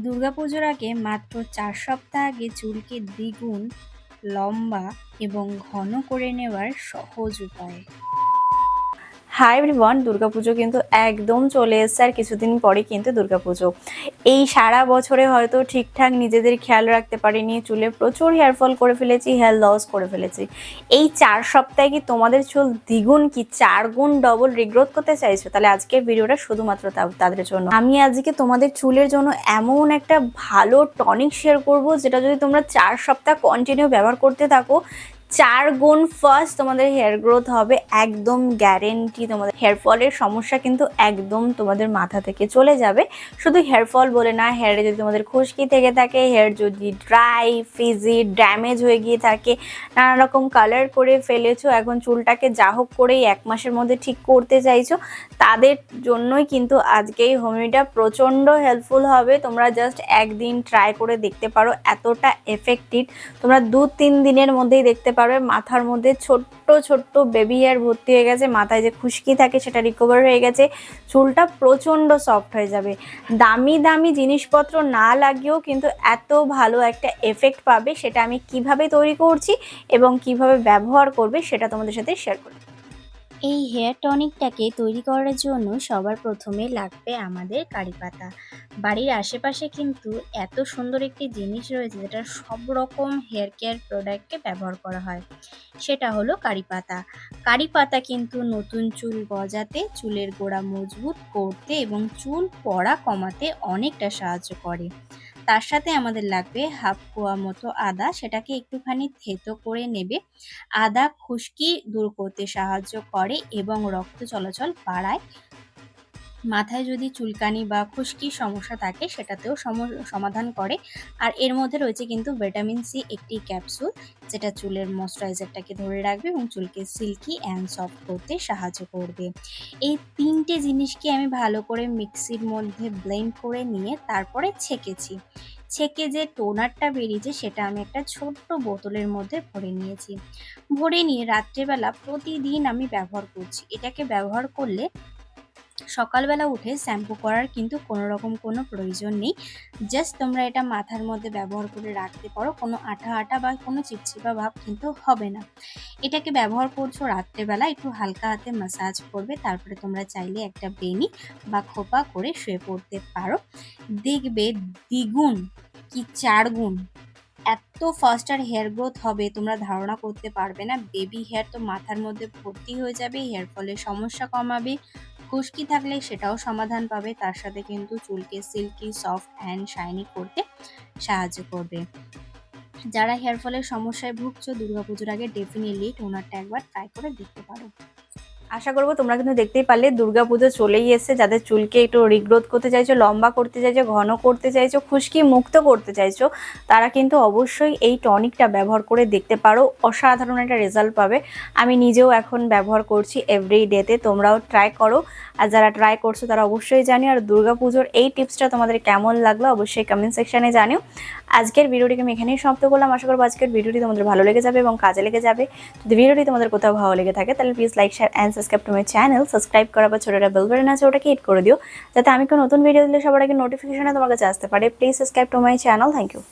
দুর্গাপুজোর আগে মাত্র চার সপ্তাহ আগে চুলকে দ্বিগুণ, লম্বা এবং ঘন করে নেওয়ার সহজ উপায়। হাই এভরিওয়ান দুর্গাপুজো কিন্তু একদম চলে এসছে আর কিছুদিন পরে কিন্তু দুর্গাপুজো। এই সারা বছরে হয়তো ঠিকঠাক নিজেদের খেয়াল রাখতে পারিনি, চুলে প্রচুর হেয়ার ফল করে ফেলেছি হেয়ার লস করে ফেলেছি। এই চার সপ্তাহে কি তোমাদের চুল দ্বিগুণ কি চার গুণ ডবল রিগ্রোথ করতে চাইছো? তাহলে আজকের ভিডিওটা শুধুমাত্র তাদের জন্য। আমি আজকে তোমাদের চুলের জন্য এমন একটা ভালো টনিক শেয়ার করব, যেটা যদি তোমরা চার সপ্তাহ কন্টিনিউ ব্যবহার করতে থাকো চার গুণ ফার্স্ট তোমাদের হেয়ার গ্রোথ হবে, একদম গ্যারেন্টি তোমাদের হেয়ার ফলের সমস্যা কিন্তু একদম তোমাদের মাথা থেকে চলে যাবে। শুধু হেয়ার ফল বলে না হেয়ারে যদি তোমাদের খুশকি থেকে থাকে হেয়ার যদি ড্রাই ফিজি ড্যামেজ হয়ে গিয়ে থাকে, নানা রকম কালার করে ফেলেছো, এখন চুলটাকে যা হোক করেই এক মাসের মধ্যে ঠিক করতে চাইছো, তাদের জন্যই কিন্তু আজকে এই হোমিটা প্রচণ্ড হেল্পফুল হবে। তোমরা জাস্ট একদিন ট্রাই করে দেখতে পারো, এতটা এফেক্টিভ তোমরা দু তিন দিনের মধ্যেই দেখতে পারবে মাথার মধ্যে ছোট্ট ছোট্ট বেবি হেয়ার ভর্তি হয়ে গেছে। মাথায় যে খুশকি থাকে সেটা রিকভার হয়ে গেছে। চুলটা প্রচণ্ড সফট হয়ে যাবে। দামি দামি জিনিসপত্র না লাগিয়েও কিন্তু এত ভালো একটা এফেক্ট পাবে। সেটা আমি কীভাবে তৈরি করছি এবং কীভাবে ব্যবহার করবে সেটা তোমাদের সাথে শেয়ার করব। এই হেয়ার টনিকটাকে তৈরি করার জন্য সবার প্রথমে লাগবে আমাদের কারি পাতা। বাড়ির আশেপাশে কিন্তু এত সুন্দর একটি জিনিস রয়েছে যেটা সব রকম হেয়ার কেয়ার প্রোডাক্টে ব্যবহার করা হয়। সেটা হলো কারি পাতা। কারি পাতা কিন্তু নতুন চুল গজাতে, চুলের গোড়া মজবুত করতে এবং চুল পড়া কমাতে অনেকটা সাহায্য করে। তার সাথে আমাদের লাগবে হাফ কোয়া মতো আদা, সেটাকে একটুখানি থেতো করে নেবে। আদা খুশকি দূর করতে সাহায্য করে এবং রক্ত চলাচল বাড়ায়। মাথায় যদি চুলকানি বা খুশকির সমস্যা থাকে, সেটাতেও সম- সমাধান করে। আর এর মধ্যে রয়েছে কিন্তু ভিটামিন সি একটি ক্যাপসুল, যেটা চুলের ময়শ্চারাইজারটাকে ধরে রাখবে এবং চুলকে সিল্কি অ্যান্ড সফট করতে সাহায্য করবে। এই তিনটে জিনিসকে আমি ভালো করে মিক্সির মধ্যে ব্লেন্ড করে নিয়ে তারপরে ছেঁকেছি। ছেঁকে যে টোনারটা বেরিয়েছে, সেটা আমি একটা ছোট্ট বোতলের মধ্যে ভরে নিয়েছি। ভরে নিয়ে রাত্রেবেলা প্রতিদিন আমি ব্যবহার করছি। এটাকে ব্যবহার করলে সকালবেলা উঠে শ্যাম্পু করার কিন্তু কোনো রকম কোনো প্রয়োজন নেই। জাস্ট তোমরা এটা মাথার মধ্যে ব্যবহার করে রাখতে পারো, কোনো আঠা আঠা বা কোনো চিপচিপা ভাব কিন্তু হবে না। এটাকে ব্যবহার করছ রাত্রেবেলা, একটু হালকা হাতে মাসাজ করবে, তারপরে তোমরা চাইলে একটা বেনি বা খোপা করে শুয়ে পড়তে পারো। দেখবে দ্বিগুণ কি চার গুণ এত ফাস্ট আর হেয়ার গ্রোথ হবে, তোমরা ধারণা করতে পারবে না। বেবি হেয়ার তো মাথার মধ্যে ভর্তি হয়ে যাবে হেয়ার ফলে সমস্যা কমাবে খুশকি থাকলে সেটাও সমাধান পাবে। তার সাথে কিন্তু চুলকে সিল্কি, সফট অ্যান্ড শাইনি করতে সাহায্য করবে। যারা হেয়ার ফলের সমস্যায় ভুগছ, দুর্গাপুজোর আগে ডেফিনেটলি টোনারটা একবার ট্রাই করে দেখতে পারো। আশা করব তোমরা কিন্তু দেখতেই পারলে দুর্গাপুজো চলেই এসছে। যাদের চুলকে একটু রিগ্রোথ করতে চাইছো, লম্বা করতে চাইছো, ঘন করতে চাইছো, খুশকি মুক্ত করতে চাইছো, তারা কিন্তু অবশ্যই এই টনিকটা ব্যবহার করে দেখতে পারো। অসাধারণ একটা রেজাল্ট পাবে। আমি নিজেও এখন ব্যবহার করছি এভরি ডেতে তোমরাও ট্রাই করো। আর যারা ট্রাই করছ, তারা অবশ্যই জানি আর দুর্গাপুজোর এই টিপসটা তোমাদের কেমন লাগল, অবশ্যই কমেন্ট সেকশনে জানিও। আজকের ভিডিওটিকে আমি এখানেই সমাপ্ত করলাম। আশা করব আজকের ভিডিওটি তোমাদের ভালো লেগে যাবে এবং কাজে লেগে যাবে। যদি ভিডিওটি তোমাদের কোথাও ভালো লেগে থাকে, তাহলে please like share and subscribe to my channel subscribe করার বা ছোটোটা বেল বাটন আছে, ওটাকে হিট করে দিও। যাতে আমি কোনো নতুন ভিডিও দিলে সবার আগে নোটিফিকেশনে তোমাকে কাছে আসতে পারে। Please subscribe to my channel thank you